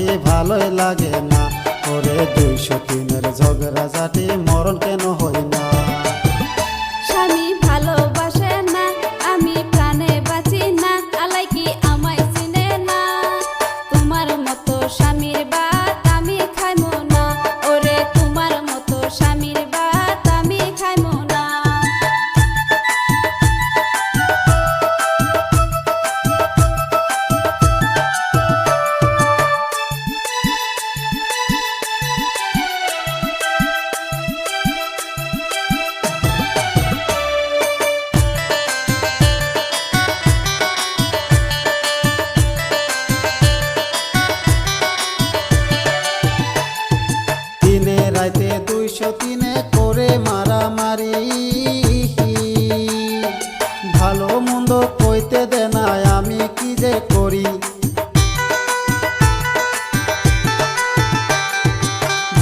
ঝগড়া জাটি ভালোই লাগে না। ওরে দুইশো তিনের ঝগড়া জাটি মরণ কেন হয়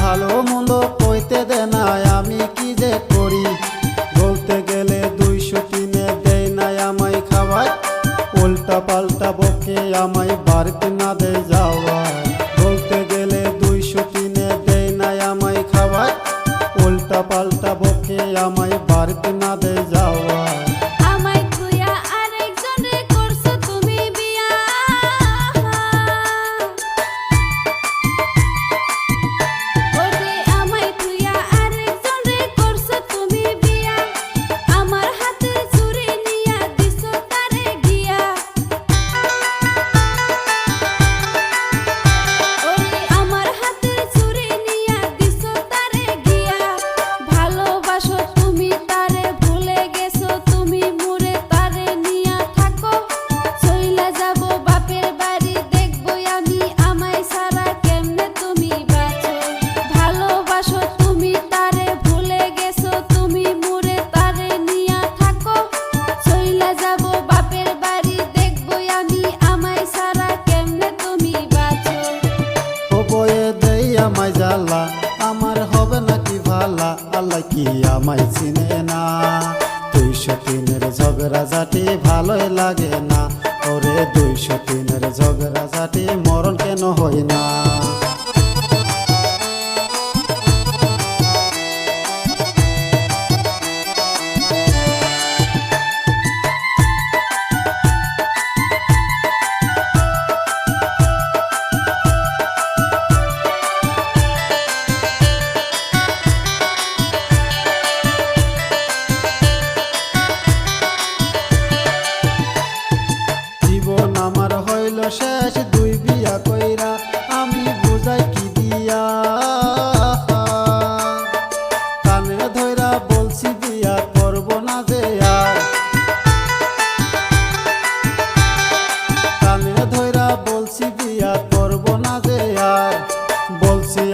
ভালো মন্দ কইতে দে না আমি কি যে করি? বলতে গেলে দুইশো তিনে দেয় না আমায় খাওয়ায়। উল্টা পাল্টা বকে আমায় বাড়িতে না দেয় যাওয়া আমায় আমার হবে নাকি ভালা? আল্লাহ কি আমায় চিনে না? দুইশো তিনের ঝগড়া জাটি ভালোই লাগে না। ওরে দুইশো তিনের ঝগড়া জাটি মরণ কেন হয় না? আমার হইল শেষ দুই বিয়া কইরা, আমি বুঝাই কি দিয়া? বলছি করব না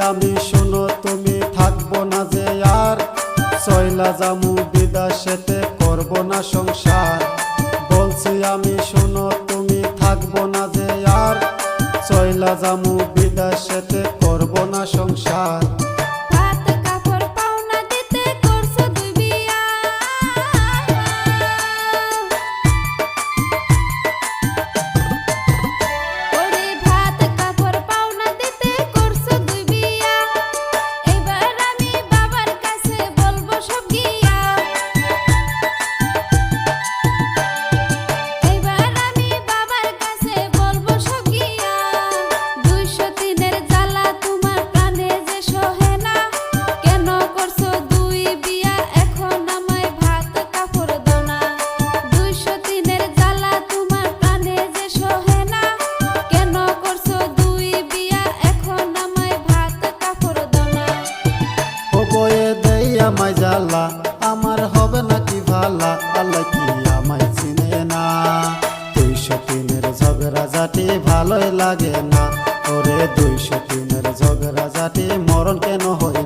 আমি শুনো, তুমি থাকব না যে আর। সয়লা জামু করব না সংসার। বলছি আমি শুনো থাকব না যে আর। চয়লা জামু বিদাসেতে করব না সংসার। আমায় জ্বালা, আমার হবে নাকি ভালা? আল্লাহ কি আমায় চিনে না? দুইশো তিনের ঝগড়া জাটি ভালোই লাগে না। ওরে দুইশো তিনের ঝগড়া জাতি মরণ কেন না